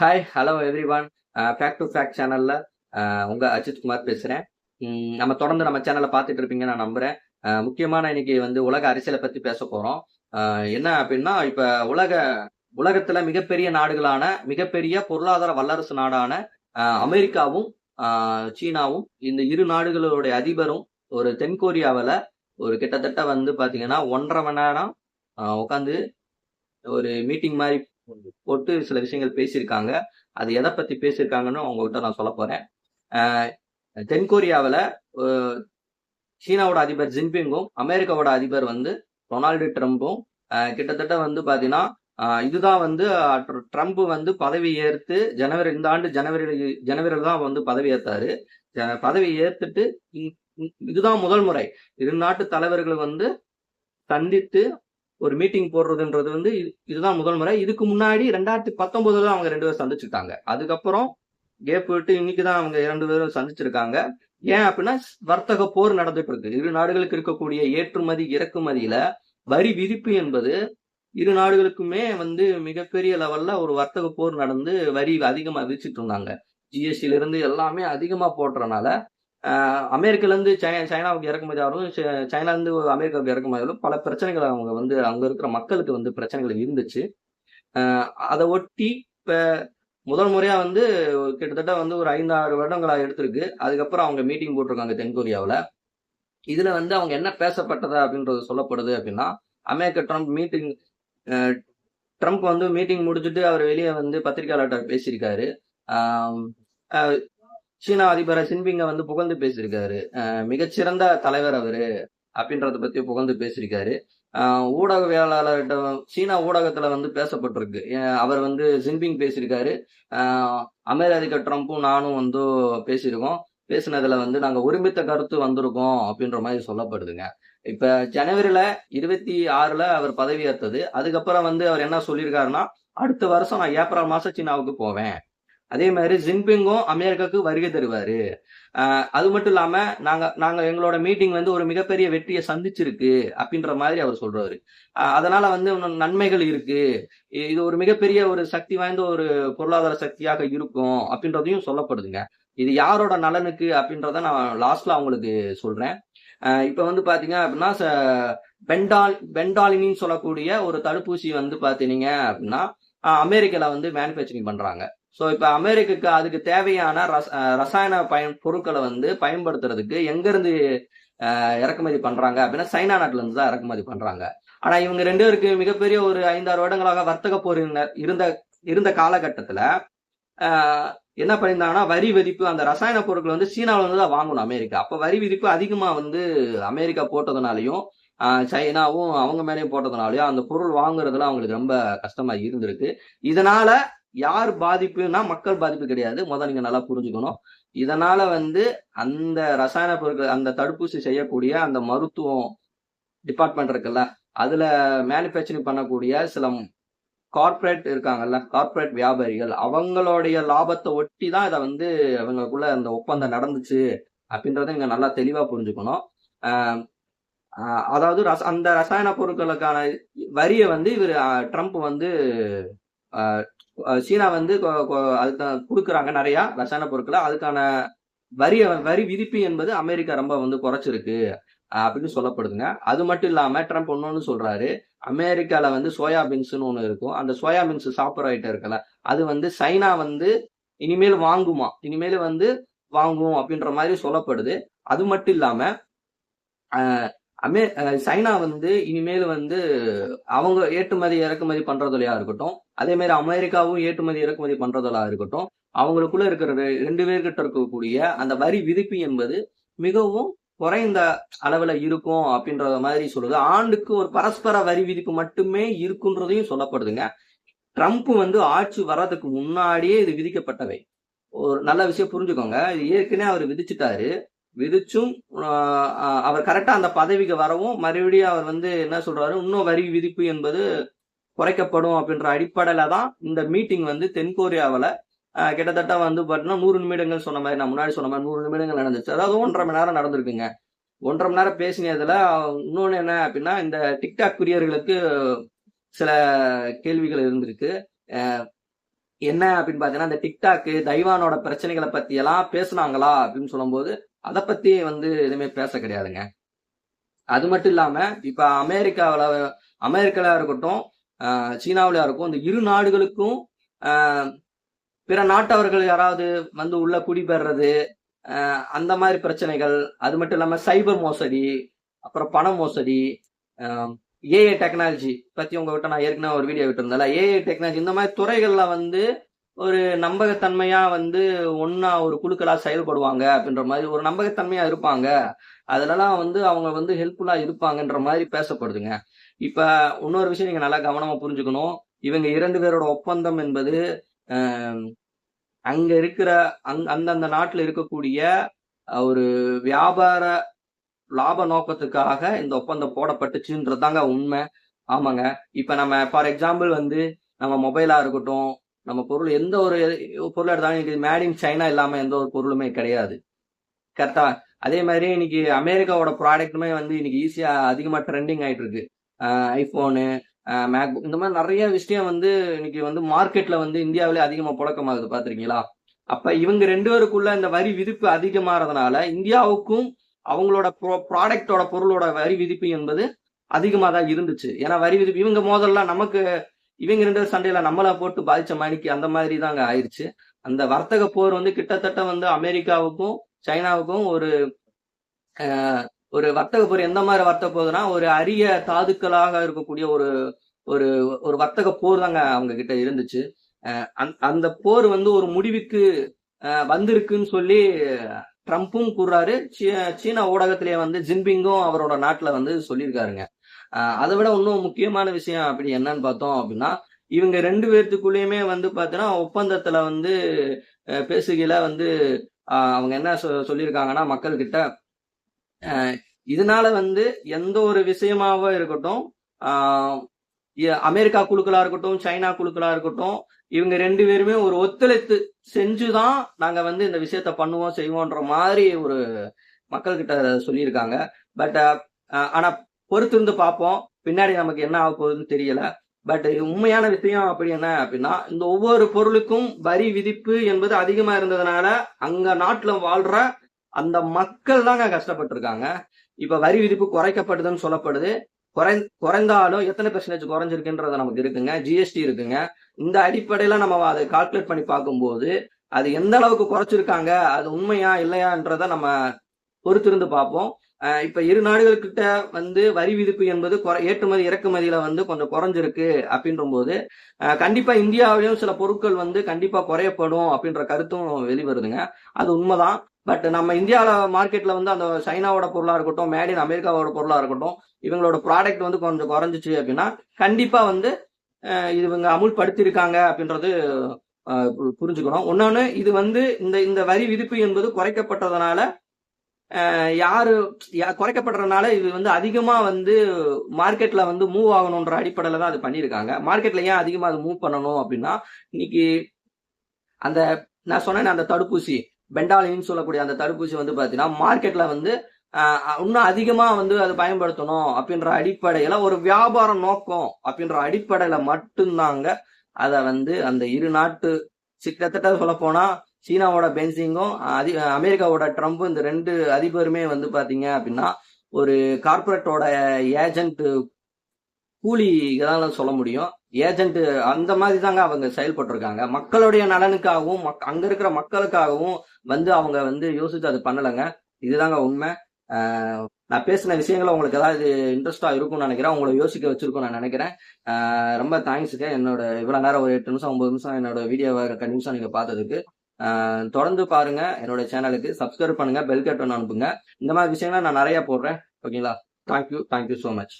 Hi hello everyone fact to fact சேனலில் உங்கள் அஜித் குமார் பேசுகிறேன் நம்ம தொடர்ந்து நம்ம சேனலை பார்த்துட்டு இருப்பீங்க நான் நம்புகிறேன் uh, முக்கியமான இன்னைக்கு வந்து உலக அரசியலை பற்றி பேச போகிறோம் uh, என்ன அப்படின்னா இப்போ உலக உலகத்தில் மிகப்பெரிய நாடுகளான மிகப்பெரிய பொருளாதார வல்லரசு நாடான uh, அமெரிக்காவும் சீனாவும் இந்த இரு நாடுகளுடைய அதிபரும் ஒரு தென்கொரியாவில் ஒரு கிட்டத்தட்ட வந்து பார்த்தீங்கன்னா ஒன்றரை மணி நேரம் உட்காந்து ஒரு மீட்டிங் மாதிரி போட்டு சில விஷயங்கள் பேசியிருக்காங்க. அது எதை பத்தி பேசியிருக்காங்கன்னு உங்ககிட்ட நான் சொல்ல போறேன். தென்கொரியாவில் சீனாவோட அதிபர் ஜின்பிங்கும் அமெரிக்காவோட அதிபர் வந்து டொனால்டு ட்ரம்ப்பும் கிட்டத்தட்ட வந்து பார்த்தீங்கன்னா இதுதான் வந்து ட்ரம்ப் வந்து பதவி ஏற்று ஜனவரி இந்த ஆண்டு ஜனவரி ஜனவரியில் தான் வந்து பதவி ஏற்றாரு பதவி ஏற்றுட்டு இதுதான் முதல் முறை. இரு நாட்டு தலைவர்கள் வந்து சந்தித்து ஒரு மீட்டிங் போடுறதுன்றது வந்து இது- இதுதான் முதல் முறை. இதுக்கு முன்னாடி ரெண்டாயிரத்தி பத்தொன்பதுல அவங்க ரெண்டு பேரும் சந்திச்சுட்டாங்க அதுக்கப்புறம் கேப் விட்டு இன்னைக்கு தான் அவங்க இரண்டு பேரும் சந்திச்சிருக்காங்க. ஏன் அப்படின்னா வர்த்தக போர் நடந்துட்டு இருக்கு இரு நாடுகளுக்கு இருக்கக்கூடிய ஏற்றுமதி இறக்குமதியில வரி விதிப்பு என்பது இரு நாடுகளுக்குமே வந்து மிகப்பெரிய லெவல்ல ஒரு வர்த்தக போர் நடந்து வரி அதிகமா விதிச்சிட்டு இருந்தாங்க. ஜிஎஸ்டில இருந்து எல்லாமே அதிகமா போடுறதுனால அமெரிக்காலேருந்து சைனா சைனாவுக்கு இறக்குமதி ஆகும் ச- அமெரிக்காவுக்கு இறக்குமதி ஆகும் பல பிரச்சனைகள் அவங்க வந்து அங்கே இருக்கிற மக்களுக்கு வந்து பிரச்சனைகள் இருந்துச்சு. அதை ஒட்டி இப்போ முதல் முறையாக வந்து கிட்டத்தட்ட வந்து ஒரு ஐந்து ஆறு வருடங்களாக எடுத்திருக்கு. அதுக்கப்புறம் அவங்க மீட்டிங் போட்டிருக்காங்க தென்கொரியாவில். இதில் வந்து அவங்க என்ன பேசப்பட்டதா அப்படின்றது சொல்லப்படுது அப்படின்னா அமெரிக்க ட்ரம்ப் மீட்டிங் ட்ரம்ப் வந்து மீட்டிங் முடிச்சுட்டு அவர் வெளியே வந்து பத்திரிகையாளர்கிட்ட பேசியிருக்காரு. சீனா அதிபரை சின்பிங்க வந்து புகழ்ந்து பேசியிருக்காரு. மிகச்சிறந்த தலைவர் அவரு அப்படின்றத பத்தி புகழ்ந்து பேசியிருக்காரு. ஊடகவியலாளர்கிட்ட சீனா ஊடகத்துல வந்து பேசப்பட்டிருக்கு. அவர் வந்து ஜின்பிங் பேசியிருக்காரு. ஆஹ் அமெரிக்க ட்ரம்ப்பும் நானும் வந்து பேசியிருக்கோம். பேசினதுல வந்து நாங்க ஒருமித்த கருத்து வந்திருக்கோம் அப்படின்ற மாதிரி சொல்லப்படுதுங்க. இப்ப ஜனவரியில இருபத்தி ஆறுல அவர் பதவி ஏற்றது அதுக்கப்புறம் வந்து அவர் என்ன சொல்லியிருக்காருன்னா அடுத்த வருஷம் நான் ஏப்ரல் மாசம் சீனாவுக்கு போவேன். அதே மாதிரி ஜின்பிங்கும் அமெரிக்காவுக்கு வருகை தருவாரு. அது மட்டும் இல்லாம நாங்க நாங்க எங்களோட மீட்டிங் வந்து ஒரு மிகப்பெரிய வெற்றியை சந்திச்சிருக்கு அப்படின்ற மாதிரி அவர் சொல்றாரு. அதனால வந்து நன்மைகள் இருக்கு. இது ஒரு மிகப்பெரிய ஒரு சக்தி வாய்ந்த ஒரு பொருளாதார சக்தியாக இருக்கும் அப்படின்றதையும் சொல்லப்படுதுங்க. இது யாரோட நலனுக்கு அப்படின்றத நான் லாஸ்ட்ல அவங்களுக்கு சொல்றேன். இப்ப வந்து பாத்தீங்க அப்படின்னா ச- பெண்டால் பெண்டாலினின்னு சொல்லக்கூடிய ஒரு தடுப்பூசி வந்து பாத்தீங்க அப்படின்னா அமெரிக்கால வந்து மேனுஃபேக்சரிங் பண்றாங்க. ஸோ இப்போ அமெரிக்காக்கு அதுக்கு தேவையான ரச ரசாயன பயன் பொருட்களை வந்து பயன்படுத்துறதுக்கு எங்கேருந்து இறக்குமதி பண்ணுறாங்க அப்படின்னா சைனா நாட்டுல இருந்து தான் இறக்குமதி பண்ணுறாங்க ஆனால் இவங்க ரெண்டு பேருக்கு மிகப்பெரிய ஒரு ஐந்தாறு வருடங்களாக வர்த்தக போர் இருந்த- இருந்த காலகட்டத்தில் என்ன பண்ணியிருந்தாங்கன்னா வரி விதிப்பு அந்த ரசாயன பொருட்கள் வந்து சீனாவில் வந்து தான் வாங்கணும் அமெரிக்கா. அப்போ வரி விதிப்பு அதிகமாக வந்து அமெரிக்கா போட்டதுனாலையும் சைனாவும் அவங்க மேலேயும் போட்டதுனாலையும் அந்த பொருள் வாங்குறதுல அவங்களுக்கு ரொம்ப கஷ்டமா இருந்திருக்கு. இதனால யார் பாதிப்புனா மக்கள் பாதிப்பு கிடையாது. முதல் நீங்க நல்லா புரிஞ்சுக்கணும். இதனால வந்து அந்த ரசாயன பொருட்கள் அந்த தடுப்பூசி செய்யக்கூடிய அந்த மருத்துவம் டிபார்ட்மெண்ட் இருக்குல்ல அதுல மேனுஃபேக்சரிங் பண்ணக்கூடிய சில கார்ப்பரேட் இருக்காங்கல்ல கார்ப்பரேட் வியாபாரிகள் அவங்களுடைய லாபத்தை ஒட்டி தான் இதை வந்து அவங்களுக்குள்ள அந்த ஒப்பந்தம் நடந்துச்சு அப்படின்றத நீங்க நல்லா தெளிவா புரிஞ்சுக்கணும். அதாவது ரச அந்த ரசாயன பொருட்களுக்கான வரியை வந்து இவர் ட்ரம்ப் வந்து சீனா வந்து கொ- கொடுக்குறாங்க நிறையா ரசாயன பொருட்களை. அதுக்கான வரி வரி விதிப்பு என்பது அமெரிக்கா ரொம்ப வந்து குறைச்சிருக்கு அப்படின்னு சொல்லப்படுதுங்க. அது மட்டும் இல்லாம ட்ரம்ப் ஒன்னொன்னு சொல்றாரு. அமெரிக்கால வந்து சோயா பீன்ஸ்னு ஒண்ணு இருக்கும். அந்த சோயா பீன்ஸ் சாப்பிட்ற ஐட்டம் இருக்கல அது வந்து சைனா வந்து இனிமேல் வாங்குமா? இனிமேல் வந்து வாங்குவோம் அப்படின்ற மாதிரி சொல்லப்படுது. அது மட்டும் இல்லாம அமே சைனா வந்து இனிமேல் வந்து அவங்க ஏற்றுமதி இறக்குமதி பண்றதுலயா இருக்கட்டும் அதே மாதிரி அமெரிக்காவும் ஏற்றுமதி இறக்குமதி பண்றதுலா இருக்கட்டும் அவங்களுக்குள்ள இருக்கிற ரெண்டு பேர்கிட்ட இருக்கக்கூடிய அந்த வரி விதிப்பு என்பது மிகவும் குறைந்த அளவுல இருக்கும் அப்படின்றத மாதிரி சொல்லுது. ஆண்டுக்கு ஒரு பரஸ்பர வரி விதிப்பு மட்டுமே இருக்குன்றதையும் சொல்லப்படுதுங்க. ட்ரம்ப் வந்து ஆட்சி வர்றதுக்கு முன்னாடியே இது விதிக்கப்பட்டவை. ஒரு நல்ல விஷயம் புரிஞ்சுக்கோங்க. இது ஏற்கனவே அவர் விதிச்சுட்டாரு. விதிச்சும் அவர் கரெக்டா அந்த பதவிக்கு வரவும் மறுபடியும் அவர் வந்து என்ன சொல்றாரு இன்னும் வரி விதிப்பு என்பது குறைக்கப்படும் அப்படின்ற அடிப்படையில தான் இந்த மீட்டிங் வந்து தென்கொரியாவில் கிட்டத்தட்ட வந்து பார்த்தீங்கன்னா நூறு நிமிடங்கள் சொன்ன மாதிரி நான் முன்னாடி சொன்ன மாதிரி நூறு நிமிடங்கள் நடந்துச்சு. அதாவது ஒன்றரை மணி நேரம் நடந்திருக்குங்க. ஒன்றரை மணி நேரம் பேசினதுல இன்னொன்று என்ன அப்படின்னா இந்த டிக்டாக் குரியர்களுக்கு சில கேள்விகள் இருந்திருக்கு. என்ன அப்படின்னு பார்த்தீங்கன்னா இந்த டிக்டாக்கு தைவானோட பிரச்சனைகளை பற்றியெல்லாம் பேசுனாங்களா அப்படின்னு சொல்லும்போது அதை பத்தி வந்து எதுவுமே பேச கிடையாதுங்க. அது மட்டும் இல்லாம இப்ப அமெரிக்காவில அமெரிக்கால இருக்கட்டும் ஆஹ் சீனாவில இருக்கும் இந்த இரு நாடுகளுக்கும் பிற நாட்டவர்கள் யாராவது வந்து உள்ள குடிபெறது அந்த மாதிரி பிரச்சனைகள் அது மட்டும் இல்லாம சைபர் மோசடி அப்புறம் பண மோசடி ஏஐ டெக்னாலஜி பத்தி உங்ககிட்ட நான் ஏற்கனவே ஒரு வீடியோ விட்டுருந்தேன்ல ஏஐ டெக்னாலஜி இந்த மாதிரி துறைகள்ல வந்து ஒரு நம்பகத்தன்மையா வந்து ஒன்னா ஒரு குழுக்களா செயல்படுவாங்க அப்படின்ற மாதிரி ஒரு நம்பகத்தன்மையா இருப்பாங்க. அதுலலாம் வந்து அவங்க வந்து ஹெல்ப்ஃபுல்லா இருப்பாங்கன்ற மாதிரி பேசப்படுதுங்க. இப்ப இன்னொரு விஷயம் நீங்க நல்லா கவனமா புரிஞ்சுக்கணும். இவங்க இரண்டு பேரோட ஒப்பந்தம் என்பது அங்கே அங்க இருக்கிற அங் அந்தந்த நாட்டில் இருக்கக்கூடிய ஒரு வியாபார லாப நோக்கத்துக்காக இந்த ஒப்பந்தம் போடப்பட்டுச்சுன்றதாங்க உண்மை. ஆமாங்க. இப்ப நம்ம ஃபார் எக்ஸாம்பிள் வந்து நம்ம மொபைலா இருக்கட்டும் நம்ம பொருள் எந்த ஒரு பொருள் எடுத்தாலும் இன்னைக்கு மேட் இன் சைனா இல்லாம எந்த ஒரு பொருளுமே கிடையாது. கரெக்டா அதே மாதிரி இன்னைக்கு அமெரிக்காவோட ப்ராடக்ட்டுமே வந்து இன்னைக்கு ஈஸியா அதிகமா ட்ரெண்டிங் ஆயிட்டு இருக்கு. ஐபோனு மேக் இந்த மாதிரி நிறைய விஷயம் வந்து இன்னைக்கு வந்து மார்க்கெட்ல வந்து இந்தியாவிலே அதிகமா புழக்கமாகுது. பார்த்துருக்கீங்களா? அப்ப இவங்க ரெண்டு பேருக்குள்ள இந்த வரி விதிப்பு அதிகமாறதுனால இந்தியாவுக்கும் அவங்களோட ப்ராடக்டோட பொருளோட வரி விதிப்பு என்பது அதிகமாக தான் இருந்துச்சு. ஏன்னா வரி விதிப்பு இவங்க மோதல்லாம் நமக்கு இவங்க ரெண்டு சண்டையில நம்மளை போட்டு பாதிச்ச மாதிரிக்கு அந்த மாதிரி தாங்க ஆயிடுச்சு அந்த வர்த்தக போர் வந்து கிட்டத்தட்ட வந்து அமெரிக்காவுக்கும் சைனாவுக்கும் ஒரு ஒரு வர்த்தக போர் எந்த மாதிரி வர்த்தக போகுதுன்னா ஒரு அரிய தாதுக்களாக இருக்கக்கூடிய ஒரு ஒரு ஒரு வர்த்தக போர் தாங்க அவங்க கிட்ட இருந்துச்சு அந்த- அந்த போர் வந்து ஒரு முடிவுக்கு வந்திருக்குன்னு சொல்லி ட்ரம்ப்பும் கூறுறாரு. சீ- சீனா ஊடகத்திலேயே வந்து ஜின்பிங்கும் அவரோட நாட்டுல வந்து சொல்லியிருக்காருங்க. அதை விட இன்னும் முக்கியமான விஷயம் அப்படி என்னன்னு பார்த்தோம் அப்படின்னா இவங்க ரெண்டு பேர்த்துக்குள்ளேயுமே வந்து பார்த்தீங்கன்னா ஒப்பந்தத்துல வந்து பேசுகையில வந்து அவங்க என்ன சொ- சொல்லியிருக்காங்கன்னா மக்கள்கிட்ட இதனால வந்து எந்த ஒரு விஷயமாவோ இருக்கட்டும் அமெரிக்கா குழுக்களா இருக்கட்டும் சைனா குழுக்களா இருக்கட்டும் இவங்க ரெண்டு பேருமே ஒரு ஒத்துழைத்து செஞ்சுதான் நாங்க வந்து இந்த விஷயத்த பண்ணுவோம் செய்வோன்ற மாதிரி ஒரு மக்கள்கிட்ட சொல்லியிருக்காங்க. பட் ஆனா பொறுத்திருந்து பார்ப்போம். பின்னாடி நமக்கு என்ன ஆக போகுதுன்னு தெரியல. பட் உண்மையான விஷயம் அப்படி என்ன அப்படின்னா இந்த ஒவ்வொரு பொருளுக்கும் வரி விதிப்பு என்பது அதிகமா இருந்ததுனால அங்க நாட்டுல வாழ்ற அந்த மக்கள் தாங்க கஷ்டப்பட்டிருக்காங்க. இப்ப வரி விதிப்பு குறைக்கப்படுதுன்னு சொல்லப்படுது. குறை குறைந்தாலும் எத்தனை பெர்சன்டேஜ் குறைஞ்சிருக்குன்றது நமக்கு இருக்குங்க. ஜிஎஸ்டி இருக்குங்க. இந்த அடிப்படையில நம்ம அதை கால்குலேட் பண்ணி பார்க்கும்போது அது எந்த அளவுக்கு குறைச்சிருக்காங்க அது உண்மையா இல்லையான்றத நம்ம பொறுத்திருந்து பார்ப்போம். இப்ப இரு நாடுகள்கிட்ட வந்து வரி விதிப்பு என்பது குறை- ஏற்றுமதி இறக்குமதியில வந்து கொஞ்சம் குறைஞ்சிருக்கு அப்படின்ற போது கண்டிப்பா இந்தியாவிலும் சில பொருட்கள் வந்து கண்டிப்பா குறையப்படும் அப்படின்ற கருத்தும் வெளிவருதுங்க. அது உண்மைதான். பட் நம்ம இந்தியாவில மார்க்கெட்ல வந்து அந்த சைனாவோட பொருளா இருக்கட்டும் மேட் இன் அமெரிக்காவோட பொருளா இருக்கட்டும் இவங்களோட ப்ராடக்ட் வந்து கொஞ்சம் குறைஞ்சிச்சு அப்படின்னா கண்டிப்பா வந்து இது இவங்க அமுல்படுத்தியிருக்காங்க அப்படின்றது புரிஞ்சுக்கணும். ஒன்னொன்னு இது வந்து இந்த இந்த வரி விதிப்பு என்பது குறைக்கப்பட்டதுனால யாரு யா- குறைக்கப்படுறதுனால இது வந்து அதிகமா வந்து மார்க்கெட்ல வந்து மூவ் ஆகணுன்ற அடிப்படையில தான் அது பண்ணியிருக்காங்க. மார்க்கெட்ல ஏன் அதிகமா அது மூவ் பண்ணணும் அப்படின்னா இன்னைக்கு அந்த நான் சொன்னேன் அந்த தடுப்பூசி பெண்டாலின்னு சொல்லக்கூடிய அந்த தடுப்பூசி வந்து பாத்தீங்கன்னா மார்க்கெட்ல வந்து இன்னும் அதிகமா வந்து அது பயன்படுத்தணும் அப்படின்ற அடிப்படையில ஒரு வியாபார நோக்கம் அப்படின்ற அடிப்படையில மட்டும்தாங்க அதை வந்து அந்த இரு நாட்டு சி- கிட்டத்தட்ட சொல்ல போனா சீனாவோட பென்சிங்கும் அதி அமெரிக்காவோட ட்ரம்ப் இந்த ரெண்டு அதிபருமே வந்து பாத்தீங்க அப்படின்னா ஒரு கார்ப்பரேட்டோட ஏஜென்ட் கூலி தான் சொல்ல முடியும். ஏஜென்ட் அந்த மாதிரி தாங்க அவங்க செயல்பட்டிருக்காங்க. மக்களுடைய நலனுக்காகவும் மக்- அங்க இருக்கிற மக்களுக்காகவும் வந்து அவங்க வந்து யோசிச்சு அது பண்ணலைங்க. இதுதாங்க உண்மை. நான் பேசின விஷயங்களை உங்களுக்கு ஏதாவது இன்ட்ரெஸ்டா இருக்கும்னு நினைக்கிறேன். உங்களை யோசிக்க வச்சிருக்கும் நான் நினைக்கிறேன். ரொம்ப தேங்க்ஸுங்க என்னோட இவ்வளவு நேரம் ஒரு எட்டு நிமிஷம் ஒன்பது நிமிஷம் என்னோட வீடியோவை கண்டினியூஸா நீங்க பார்த்ததுக்கு. தொடர்ந்து பாருங்க. என்னோட சேனலுக்கு சப்ஸ்கிரைப் பண்ணுங்க பெல் கட் அனுப்புங்க. இந்த மாதிரி விஷயங்களை நான் நிறைய போடுறேன். ஓகேங்களா? Thank you thank you so much